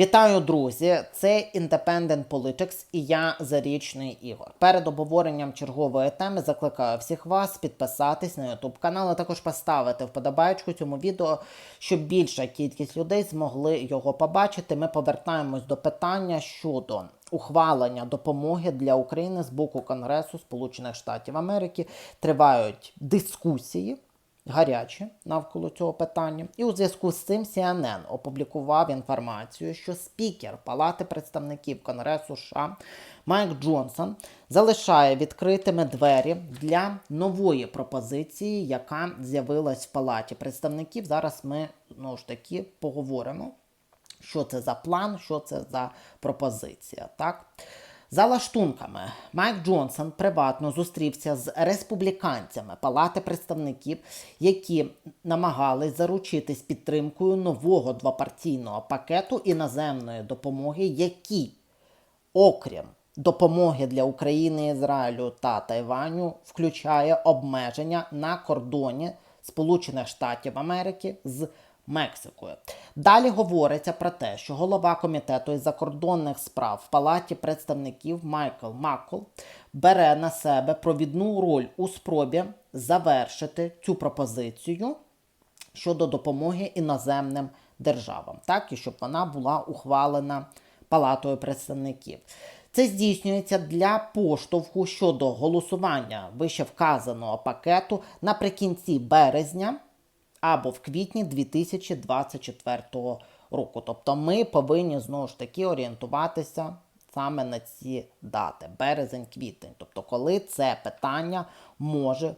Вітаю, друзі! Це Independent Politics і я Зарічний Ігор. Перед обговоренням чергової теми закликаю всіх вас підписатись на YouTube канал, а також поставити вподобайку цьому відео, щоб більша кількість людей змогли його побачити. Ми повертаємось до питання щодо ухвалення допомоги для України з боку Конгресу Сполучених Штатів Америки. Тривають дискусії гарячі навколо цього питання. І у зв'язку з цим CNN опублікував інформацію, що спікер Палати представників Конгресу США Майк Джонсон залишає відкритими двері для нової пропозиції, яка з'явилась в Палаті представників. Зараз ми знову ж таки поговоримо. Що це за план, що це за пропозиція, так? За лаштунками, Майк Джонсон приватно зустрівся з республіканцями Палати представників, які намагались заручитись підтримкою нового двопартійного пакету іноземної допомоги, який, окрім допомоги для України, Ізраїлю та Тайваню, включає обмеження на кордоні Сполучених Штатів Америки з Мексикою. Далі говориться про те, що голова комітету із закордонних справ в Палаті представників Майкл Маккл бере на себе провідну роль у спробі завершити цю пропозицію щодо допомоги іноземним державам, так і щоб вона була ухвалена Палатою представників. Це здійснюється для поштовху щодо голосування вище вказаного пакету наприкінці березня або в квітні 2024 року. Тобто ми повинні знову ж таки орієнтуватися саме на ці дати березень-квітень. Тобто, коли це питання може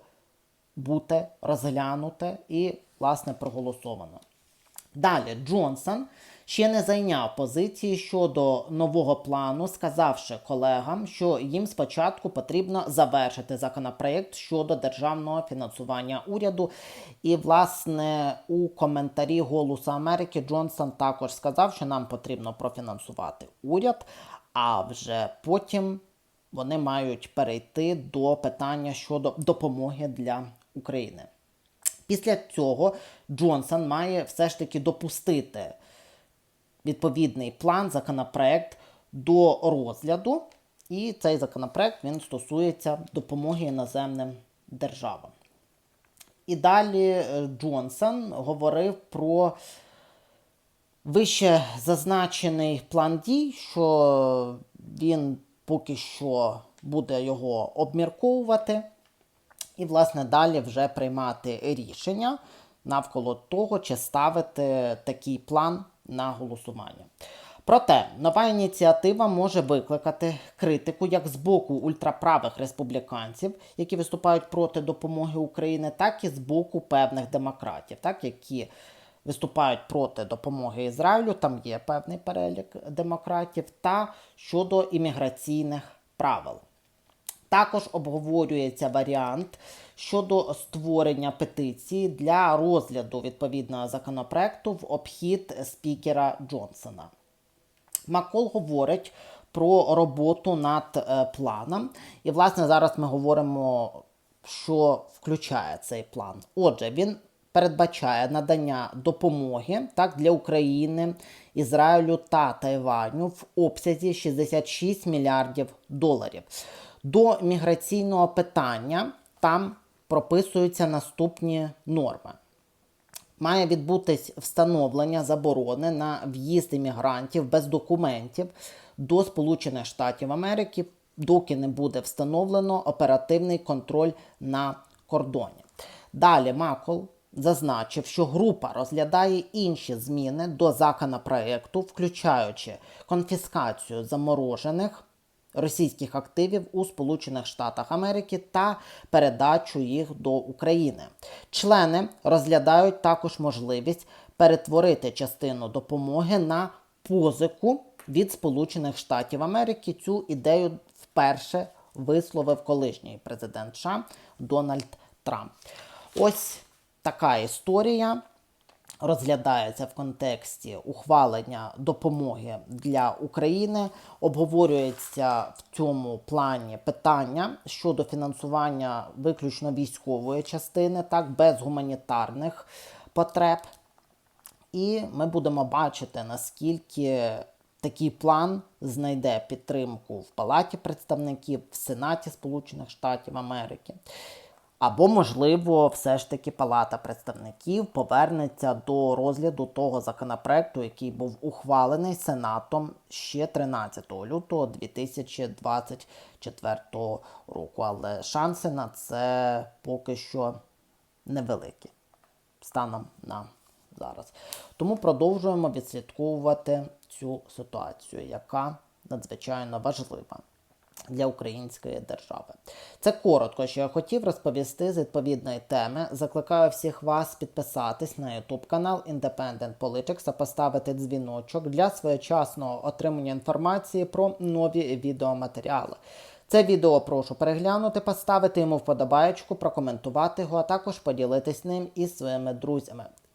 бути розглянуте і, власне, проголосовано. Далі Джонсон ще не зайняв позиції щодо нового плану, сказавши колегам, що їм спочатку потрібно завершити законопроект щодо державного фінансування уряду. І, власне, у коментарі Голосу Америки Джонсон також сказав, що нам потрібно профінансувати уряд, а вже потім вони мають перейти до питання щодо допомоги для України. Після цього Джонсон має все ж таки допустити відповідний план, законопроект до розгляду. І цей законопроект він стосується допомоги іноземним державам. І далі е, Джонсон говорив про вище зазначений план дій, що він поки що буде його обмірковувати. І, власне, далі вже приймати рішення навколо того, чи ставити такий план на голосування. Проте нова ініціатива може викликати критику як з боку ультраправих республіканців, які виступають проти допомоги України, так і з боку певних демократів, так які виступають проти допомоги Ізраїлю. Там є певний перелік демократів, та щодо імміграційних правил. Також обговорюється варіант щодо створення петиції для розгляду відповідного законопроекту в обхід спікера Джонсона. Макол говорить про роботу над е, планом. І, власне, зараз ми говоримо, що включає цей план. Отже, він передбачає надання допомоги так, для України, Ізраїлю та Тайваню в обсязі 66 мільярдів доларів. До міграційного питання там прописуються наступні норми. Має відбутись встановлення заборони на в'їзд іммігрантів без документів до Сполучених Штатів Америки, доки не буде встановлено оперативний контроль на кордоні. Далі Макол зазначив, що група розглядає інші зміни до законопроекту, включаючи конфіскацію заморожених російських активів у Сполучених Штатах Америки та передачу їх до України. Члени розглядають також можливість перетворити частину допомоги на позику від Сполучених Штатів Америки. Цю ідею вперше висловив колишній президент США Дональд Трамп. Ось така історія розглядається в контексті ухвалення допомоги для України. Обговорюється в цьому плані питання щодо фінансування виключно військової частини, так без гуманітарних потреб. І ми будемо бачити, наскільки такий план знайде підтримку в Палаті представників, в Сенаті Сполучених Штатів Америки. Або, можливо, все ж таки Палата представників повернеться до розгляду того законопроекту, який був ухвалений Сенатом ще 13 лютого 2024 року. Але шанси на це поки що невеликі станом на зараз. Тому продовжуємо відслідковувати цю ситуацію, яка надзвичайно важлива для української держави. Це коротко, що я хотів розповісти з відповідної теми. Закликаю всіх вас підписатись на YouTube канал Independent Politics та поставити дзвіночок для своєчасного отримання інформації про нові відеоматеріали. Це відео прошу переглянути, поставити йому вподобаєчку, прокоментувати його, а також поділитись ним із своїми друзями.